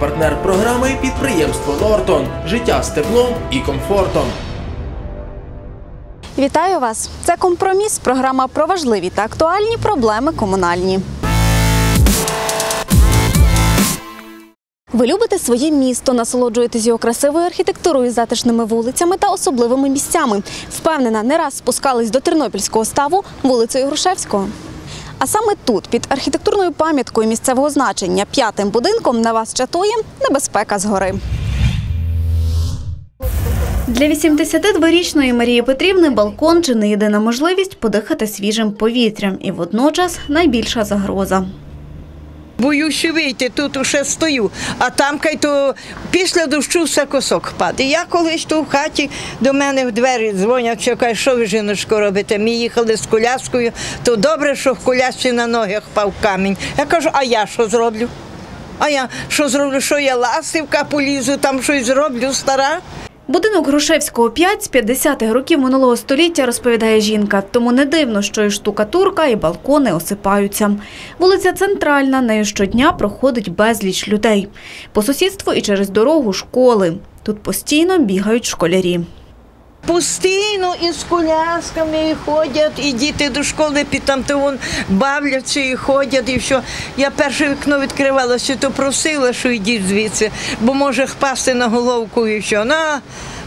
Партнер програми підприємство Нортон. Життя з теплом і комфортом. Вітаю вас! Це компроміс. Програма про важливі та актуальні проблеми комунальні. Ви любите своє місто, насолоджуєтесь його красивою архітектурою, затишними вулицями та особливими місцями. Впевнена, не раз спускались до Тернопільського ставу вулицею Грушевського. А саме тут, під архітектурною пам'яткою місцевого значення, п'ятим будинком на вас чатує небезпека згори. Для 82-річної Марії Петрівни балкон чи не єдина можливість подихати свіжим повітрям і водночас найбільша загроза. Боюся вийти, тут уже стою, а там кай то після дощу все косок паде. Я колись то в хаті до мене в двері дзвонять, що кажуть, що ви жіночко робите? Ми їхали з коляскою, то добре, що в колясці на ногах впав камінь. Я кажу, а я що зроблю? А я що зроблю? Що я ластівка полізу, там щось зроблю стара? Будинок Грушевського 5 з 50-х років минулого століття, розповідає жінка. Тому не дивно, що і штукатурка, і балкони осипаються. Вулиця Центральна, нею щодня проходить безліч людей. По сусідству і через дорогу школи. Тут постійно бігають школярі. Постійно із колясками ходять, і діти до школи під там то вон бавляться і ходять, і що. Я перше вікно відкривалося, то просила, що йдіть звідси, бо може впасти на головку і що. На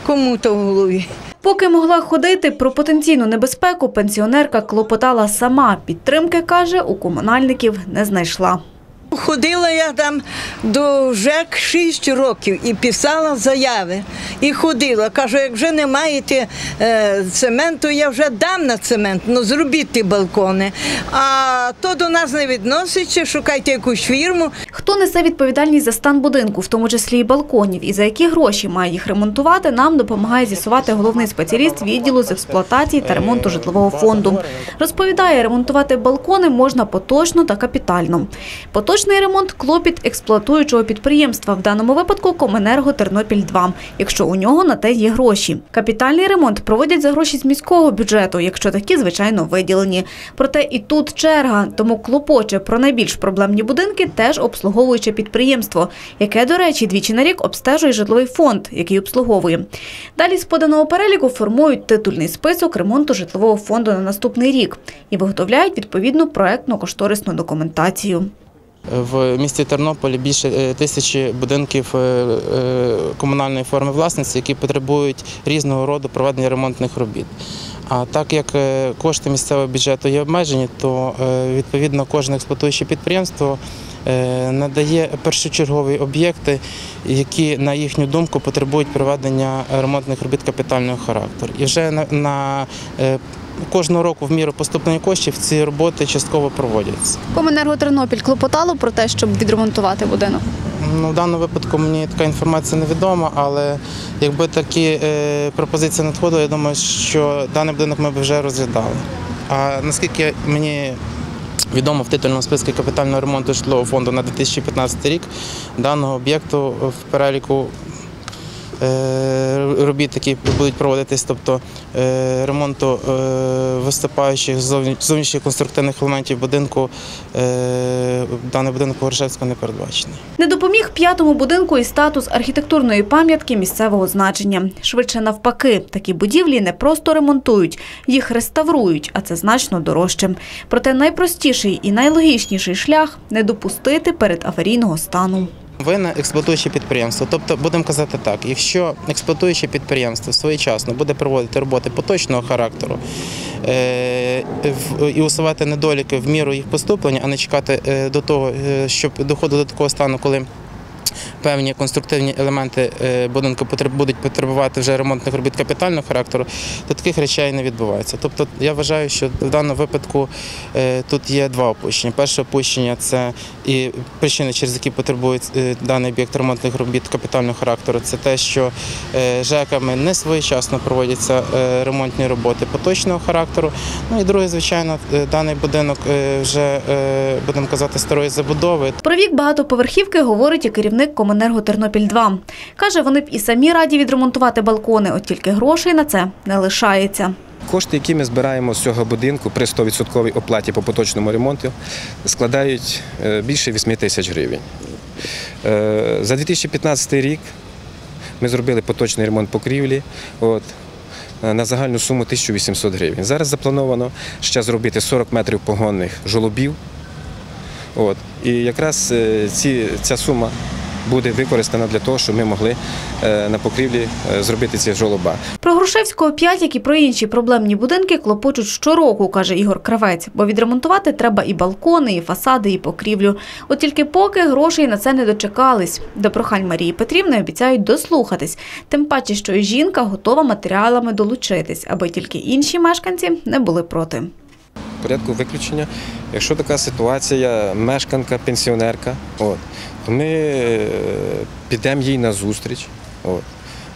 кому то в голові. Поки могла ходити, про потенційну небезпеку пенсіонерка клопотала сама. Підтримки, каже, у комунальників не знайшла. Ходила я там до ЖЕК 6 років і писала заяви. І ходила. Кажу, як вже не маєте е, цементу, я вже дам на цемент, ну зробіть балкони. А то до нас не відноситься, шукайте якусь фірму. Хто несе відповідальність за стан будинку, в тому числі і балконів, і за які гроші має їх ремонтувати, нам допомагає з'ясувати головний спеціаліст відділу з експлуатації та ремонту житлового фонду. Розповідає, ремонтувати балкони можна поточно та капітально. Поточний ремонт – клопіт експлуатуючого підприємства, в даному випадку Коменерго Тернопіль-2, якщо у нього на те є гроші. Капітальний ремонт проводять за гроші з міського бюджету, якщо такі, звичайно, виділені. Проте і тут черга, тому клопоче про найбільш проблемні будинки теж обслуговуюче підприємство, яке, до речі, двічі на рік обстежує житловий фонд, який обслуговує. Далі з поданого переліку формують титульний список ремонту житлового фонду на наступний рік і виготовляють відповідну проектно-кошторисну документацію. В місті Тернополі більше е, тисячі будинків е, е, комунальної форми власності, які потребують різного роду проведення ремонтних робіт. А так як кошти місцевого бюджету є обмежені, то відповідно кожне експлуатуюче підприємство надає першочергові об'єкти, які, на їхню думку, потребують проведення ремонтних робіт капітального характеру. І вже на, кожного року в міру поступлення коштів ці роботи частково проводяться. Коменерго Тернопіль клопотало про те, щоб відремонтувати будинок. Ну, в даному випадку мені така інформація невідома, але якби такі е, пропозиції надходили, я думаю, що даний будинок ми б вже розглядали. А наскільки мені відомо в титульному списку капітального ремонту житлового фонду на 2015 рік даного об'єкту в переліку робіт, які будуть проводитись, тобто е, ремонту е, виступаючих зовні- зовнішніх конструктивних елементів будинку, е, даний будинок Горшевського не передбачений. Не допоміг п'ятому будинку і статус архітектурної пам'ятки місцевого значення. Швидше навпаки, такі будівлі не просто ремонтують, їх реставрують, а це значно дорожче. Проте найпростіший і найлогічніший шлях не допустити перед аварійного стану. Ви на експлуатуюче підприємство. Тобто, будемо казати так, якщо експлуатуюче підприємство своєчасно буде проводити роботи поточного характеру е, і усувати недоліки в міру їх поступлення, а не чекати е, до того, е, щоб доходило до такого стану, коли певні конструктивні елементи е, будинку будуть потребувати вже ремонтних робіт капітального характеру, то таких речей не відбувається. Тобто я вважаю, що в даному випадку е, тут є два опущення. Перше опущення це і причини, через які потребує е, даний об'єкт ремонтних робіт капітального характеру, це те, що ЖЕКами не своєчасно проводяться ремонтні роботи поточного характеру. Ну і друге, звичайно, даний будинок вже будемо казати старої забудови, Про вік багатоповерхівки говорить і керівник Коменерго Тернопіль 2 Каже, вони б і самі раді відремонтувати балкони, от тільки грошей на це не лишається. Кошти, які ми збираємо з цього будинку при 100% оплаті по поточному ремонту, складають е, більше 8 тисяч гривень. Е, За 2015 рік ми зробили поточний ремонт покрівлі. От, е, на загальну суму 1800 гривень. Зараз заплановано ще зробити 40 метрів погонних жолобів. От. І якраз ці, ця сума буде використана для того, щоб ми могли е, на покрівлі е, зробити ці жолоба. Про Грушевського 5, як і про інші проблемні будинки, клопочуть щороку, каже Ігор Кравець, бо відремонтувати треба і балкони, і фасади, і покрівлю. От тільки поки грошей на це не дочекались. До прохань Марії Петрівни обіцяють дослухатись, тим паче, що і жінка готова матеріалами долучитись, аби тільки інші мешканці не були проти. Порядку виключення, якщо така ситуація, мешканка, пенсіонерка, от, то ми е, підемо їй на зустріч. От.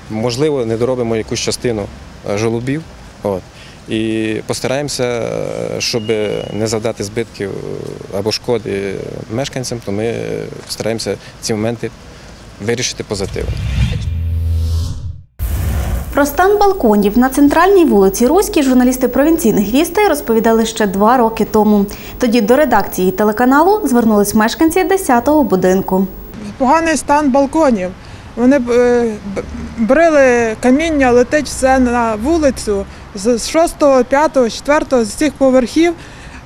Можливо, не доробимо якусь частину е, жолобів. От. І постараємося, е, щоб не завдати збитків або шкоди мешканцям, то ми постараємося ці моменти вирішити позитивно. Про стан балконів на центральній вулиці Руській журналісти провінційних вістей розповідали ще два роки тому. Тоді до редакції телеканалу звернулись мешканці 10-го будинку. поганий стан балконів. Вони е, брили каміння, летить все на вулицю з 6, 5, 4, з цих поверхів.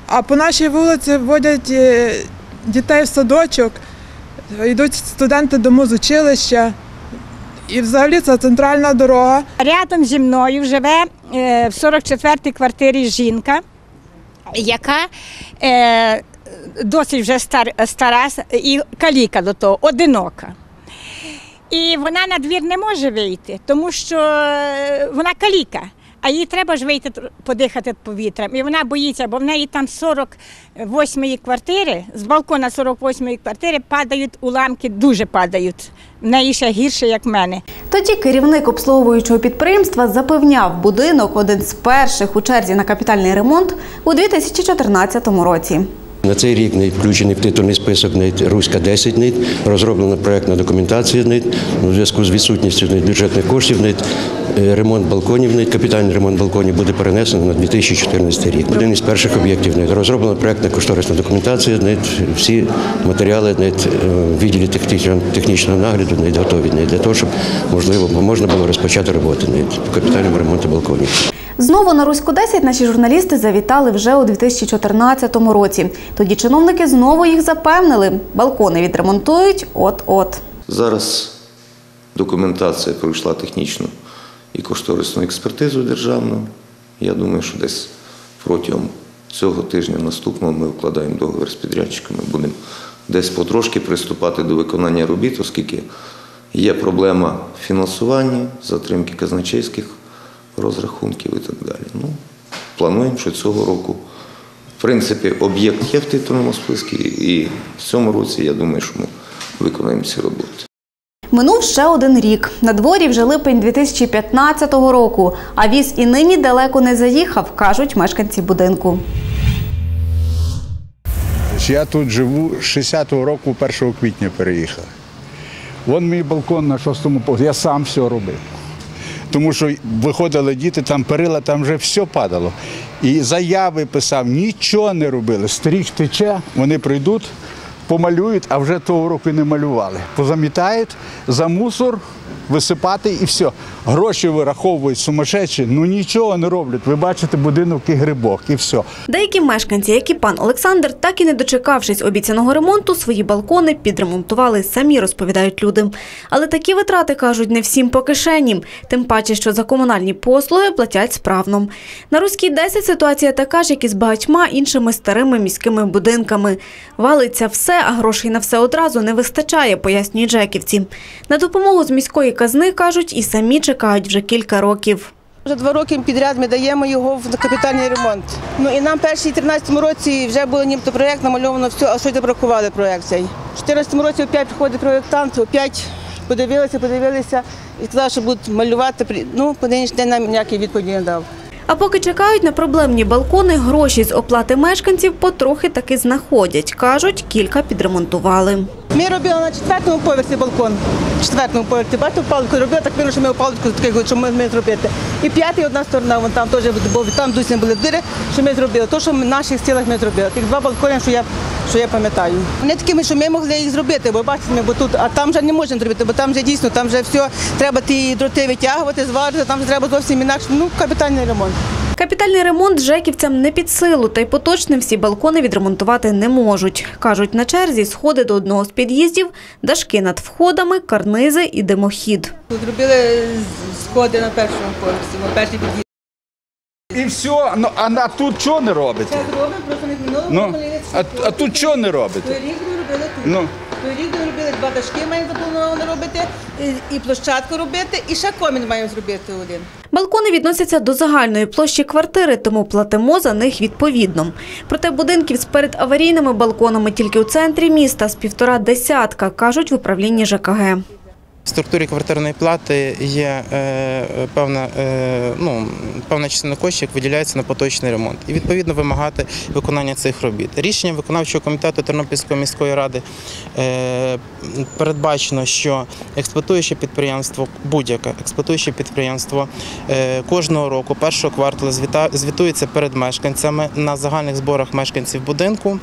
А по нашій вулиці водять е, дітей в садочок, йдуть студенти до музучилища. І взагалі це центральна дорога. Рядом зі мною живе е, в 44-й квартирі жінка, яка е, досить вже стара і каліка до того, одинока. І вона на двір не може вийти, тому що е, вона каліка. А їй треба ж вийти подихати повітрям. І вона боїться, бо в неї там 48-ї квартири, з балкона 48-ї квартири падають уламки, дуже падають. В неї ще гірше, як в мене. Тоді керівник обслуговуючого підприємства запевняв, будинок один з перших у черзі на капітальний ремонт у 2014 році. На цей рік НИТ включений в титульний список НИТ Руська 10 НИТ, розроблена проєктна документація НИТ, у зв'язку з відсутністю НИТ бюджетних коштів НИТ, е, ремонт балконів НИТ, капітальний ремонт балконів буде перенесено на 2014 рік. Один із перших об'єктів НИТ. Розроблена проєктна кошторисна документація НИТ, всі матеріали НИТ е, відділі технічного нагляду НИТ готові НИТ, для того, щоб можливо можна було розпочати роботи НИТ по капітальному ремонту балконів. Знову на Руську 10 наші журналісти завітали вже у 2014 році. Тоді чиновники знову їх запевнили, балкони відремонтують от-от. Зараз документація пройшла технічну і кошторисну експертизу державну. Я думаю, що десь протягом цього тижня наступного ми вкладаємо договір з підрядчиками, будемо десь потрошки приступати до виконання робіт, оскільки є проблема фінансування, затримки казначейських розрахунків і так далі. Ну, плануємо, що цього року, в принципі, об'єкт є в титульному списку, і в цьому році я думаю, що ми виконаємо ці роботи. Минув ще один рік. На дворі вже липень 2015 року, а віз і нині далеко не заїхав, кажуть мешканці будинку. Я тут живу з 60-го року, 1 квітня переїхав. Вон мій балкон на шостому поверсі, я сам все робив. Тому що виходили діти, там перила, там вже все падало. І заяви писав, нічого не робили. Стріг тече, вони прийдуть, помалюють, а вже того року не малювали. Позамітають за мусор, висипати і все. Гроші вираховують сумасшедші, ну нічого не роблять. Ви бачите будинок і грибок, і все. Деякі мешканці, як і пан Олександр, так і не дочекавшись обіцяного ремонту, свої балкони підремонтували самі, розповідають люди. Але такі витрати, кажуть, не всім по кишені. Тим паче, що за комунальні послуги платять справно. На Руській 10 ситуація така ж, як і з багатьма іншими старими міськими будинками. Валиться все, а грошей на все одразу не вистачає, пояснюють жеківці. На допомогу з міської казни, кажуть, і самі чекають вже кілька років. Вже два роки підряд ми даємо його в капітальний ремонт. Ну і нам перший 13 році вже було нібито проєкт, намальовано все, а щось бракували проєкт цей. У 14 році опять приходить проєктант, опять подивилися, подивилися і сказав, що будуть малювати. Ну, по нинішній день нам ніякої відповіді не дав. А поки чекають на проблемні балкони, гроші з оплати мешканців потрохи таки знаходять. Кажуть, кілька підремонтували. Ми робили на четвертому поверсі балкон. Четвертому поверсі, бачите, палку робили, так видно, що ми палку такий, що ми, ми зробити. І п'ятий одна сторона, вон там теж, бо там досі були дири, що ми зробили. То, що в наших стілах ми зробили. Тих два балкони, що я що я пам'ятаю. Вони такими, що ми могли їх зробити, бо бачите, ми, бо тут, а там вже не можемо зробити, бо там вже дійсно, там вже все, треба ті дроти витягувати, зварити, там вже треба зовсім інакше. Ну, капітальний ремонт. Капітальний ремонт жеківцям не під силу, та й поточним всі балкони відремонтувати не можуть. Кажуть, на черзі сходи до одного з під'їздів, дашки над входами, карнизи і димохід. Тут робили сходи на першому поверсі, на перший під'їзд. І все, ну а на тут що не робите? Це зробимо, просто не минулого Ну, а, а тут що не Той робите? рік ми робили тут. Ну. Той рік ми робили два дашки, маємо заплановано робити, і- і площадку робити, і ще комін маємо зробити один. Балкони відносяться до загальної площі квартири, тому платимо за них відповідно. Проте будинків з передаварійними балконами тільки у центрі міста з півтора десятка, кажуть в управлінні ЖКГ. В структурі квартирної плати є е, певна, е, ну, певна частина коштів, як виділяється на поточний ремонт, і відповідно вимагати виконання цих робіт. Рішенням виконавчого комітету Тернопільської міської ради е, передбачено, що експлуатуюче підприємство, будь-яке експлуатуюче підприємство кожного року, першого кварталу, звітується перед мешканцями на загальних зборах мешканців будинку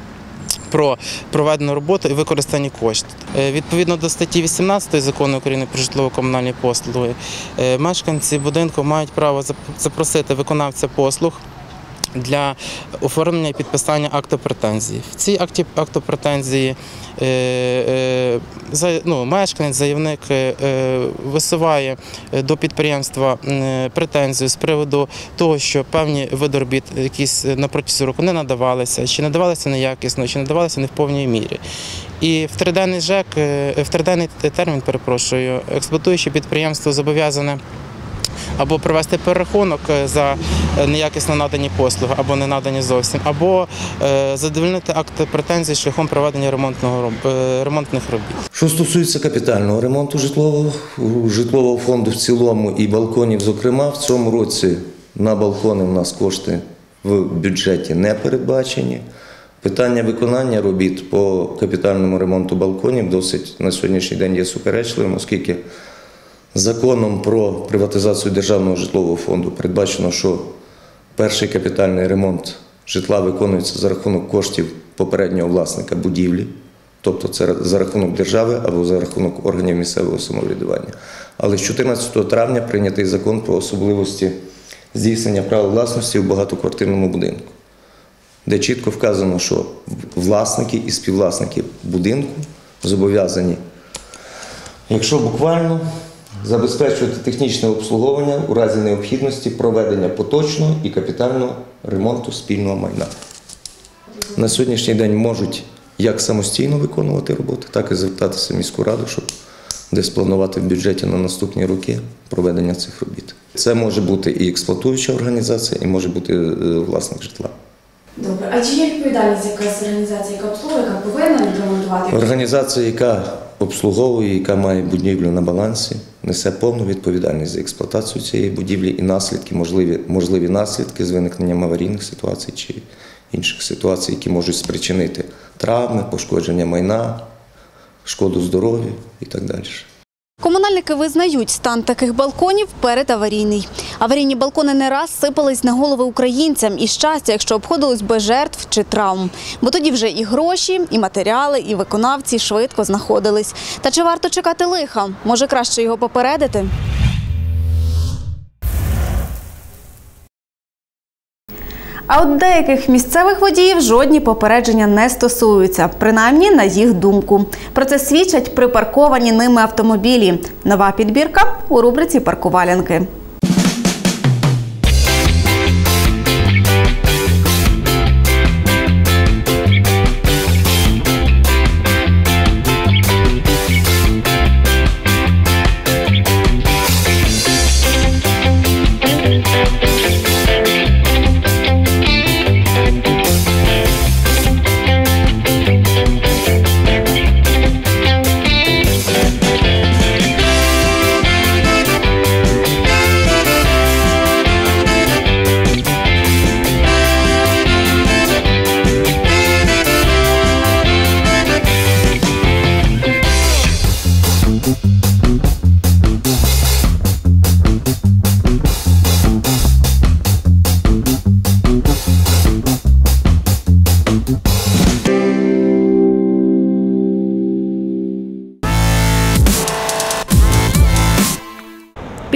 про проведену роботу і використані кошти. Е, Відповідно до статті 18 закону України про житлово-комунальні послуги, е, мешканці будинку мають право запросити виконавця послуг. Для оформлення і підписання акту претензії. В цій акті акту претензії е, е, ну, мешканець, заявник е, висуває до підприємства претензію з приводу того, що певні види робіт якісь на протязі року не надавалися, чи надавалися неякісно, чи надавалися не в повній мірі. І в триденний ЖЕК, в триденний термін, перепрошую, експлуатуюче підприємство зобов'язане або провести перерахунок е, за е, неякісно надані послуги, або не надані зовсім, або е, задовольнити акт претензій шляхом проведення ремонтного ремонтних робіт. Що стосується капітального ремонту житлового, житлового фонду в цілому і балконів, зокрема, в цьому році на балкони в нас кошти в бюджеті не передбачені. Питання виконання робіт по капітальному ремонту балконів досить на сьогоднішній день є суперечливим, оскільки законом про приватизацію державного житлового фонду передбачено, що перший капітальний ремонт житла виконується за рахунок коштів попереднього власника будівлі, тобто це за рахунок держави або за рахунок органів місцевого самоврядування. Але з 14 травня прийнятий закон про особливості здійснення права власності в багатоквартирному будинку, де чітко вказано, що власники і співвласники будинку зобов'язані Якщо буквально забезпечувати технічне обслуговування у разі необхідності проведення поточного і капітального ремонту спільного майна. На сьогоднішній день можуть як самостійно виконувати роботи, так і звертатися в міську раду, щоб десь планувати в бюджеті на наступні роки проведення цих робіт. Це може бути і експлуатуюча організація, і може бути е, власник житла. Добре, а чи є відповідальність якась організація, яка обслуговує, яка повинна відремонтувати? Організація, яка обслуговує, яка має будівлю на балансі, несе повну відповідальність за експлуатацію цієї будівлі і наслідки, можливі, можливі наслідки з виникненням аварійних ситуацій чи інших ситуацій, які можуть спричинити травми, пошкодження майна, шкоду здоров'ю і так далі. Комунальники визнають, стан таких балконів передаварійний. Аварійні балкони не раз сипались на голови українцям. І щастя, якщо обходилось без жертв чи травм. Бо тоді вже і гроші, і матеріали, і виконавці швидко знаходились. Та чи варто чекати лиха? Може краще його попередити? А от деяких місцевих водіїв жодні попередження не стосуються, принаймні на їх думку. Про це свідчать припарковані ними автомобілі. Нова підбірка у рубриці Паркувалянки.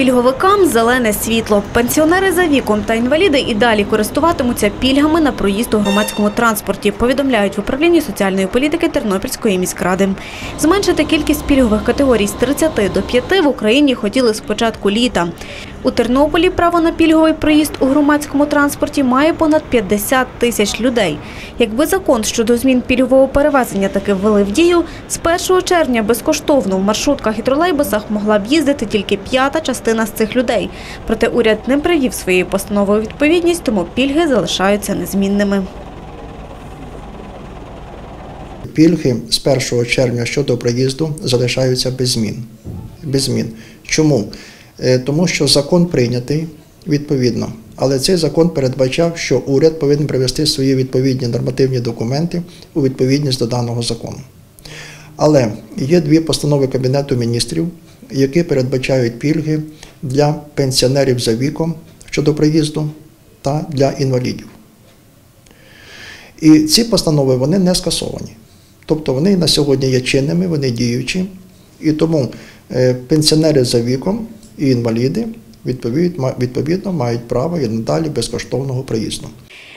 Пільговикам зелене світло. Пенсіонери за віком та інваліди і далі користуватимуться пільгами на проїзд у громадському транспорті, повідомляють в управлінні соціальної політики Тернопільської міськради. Зменшити кількість пільгових категорій з 30 до 5 в Україні хотіли з початку літа. У Тернополі право на пільговий проїзд у громадському транспорті має понад 50 тисяч людей. Якби закон щодо змін пільгового перевезення таки ввели в дію, з 1 червня безкоштовно в маршрутках і тролейбусах могла б їздити тільки п'ята частина з цих людей. Проте уряд не привів своєю постановою у відповідність, тому пільги залишаються незмінними. Пільги з 1 червня щодо проїзду залишаються без змін. Без змін. Чому? Е, Тому що закон прийнятий відповідно, але цей закон передбачав, що уряд повинен привести свої відповідні нормативні документи у відповідність до даного закону. Але є дві постанови Кабінету міністрів, які передбачають пільги для пенсіонерів за віком щодо проїзду та для інвалідів. І ці постанови вони не скасовані. Тобто вони на сьогодні є чинними, вони діючі, і тому е, пенсіонери за віком і інваліди відповідно, мають право і надалі безкоштовного проїзду.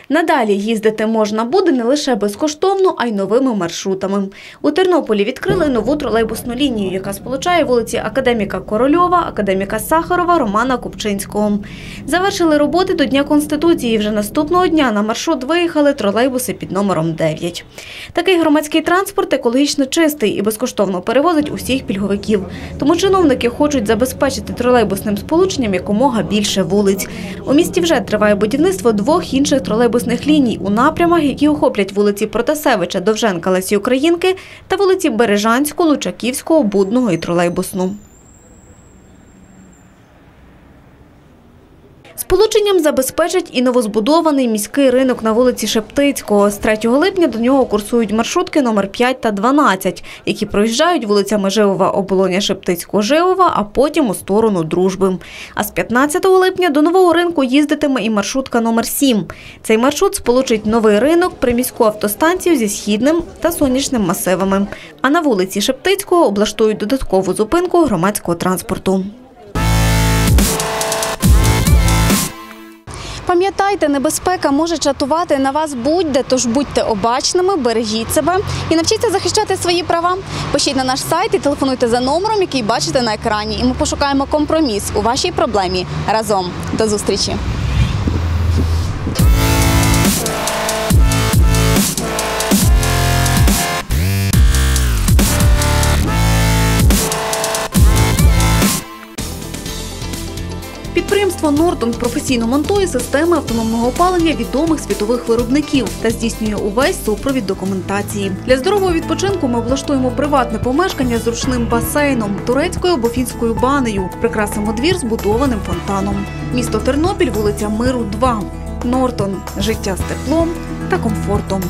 Надалі їздити можна буде не лише безкоштовно, а й новими маршрутами. У Тернополі відкрили нову тролейбусну лінію, яка сполучає вулиці Академіка Корольова, Академіка Сахарова, Романа Купчинського. Завершили роботи до Дня Конституції. Вже наступного дня на маршрут виїхали тролейбуси під номером 9. Такий громадський транспорт екологічно чистий і безкоштовно перевозить усіх пільговиків. Тому чиновники хочуть забезпечити тролейбусним сполученням якомога більше вулиць. У місті вже триває будівництво двох інших тролейбусних ліній у напрямах, які охоплять вулиці Протасевича, Довженка, Лесі Українки та вулиці Бережанську, Лучаківського, Будного і Тролейбусну. Сполученням забезпечать і новозбудований міський ринок на вулиці Шептицького. З 3 липня до нього курсують маршрутки номер 5 та 12, які проїжджають вулицями Живова, Оболоня, Шептицького, Живова, а потім у сторону Дружби. А з 15 липня до нового ринку їздитиме і маршрутка номер 7. Цей маршрут сполучить новий ринок, приміську автостанцію зі східним та сонячним масивами. А на вулиці Шептицького облаштують додаткову зупинку громадського транспорту. Пам'ятайте, небезпека може чатувати на вас будь-де, тож будьте обачними, бережіть себе і навчіться захищати свої права. Пишіть на наш сайт і телефонуйте за номером, який бачите на екрані. І ми пошукаємо компроміс у вашій проблемі разом. До зустрічі! Нортон професійно монтує системи автономного опалення відомих світових виробників та здійснює увесь супровід документації. Для здорового відпочинку ми облаштуємо приватне помешкання з ручним басейном, турецькою або фінською банею, прикрасимо двір збудованим фонтаном. Місто Тернопіль, вулиця Миру, 2. Нортон життя з теплом та комфортом.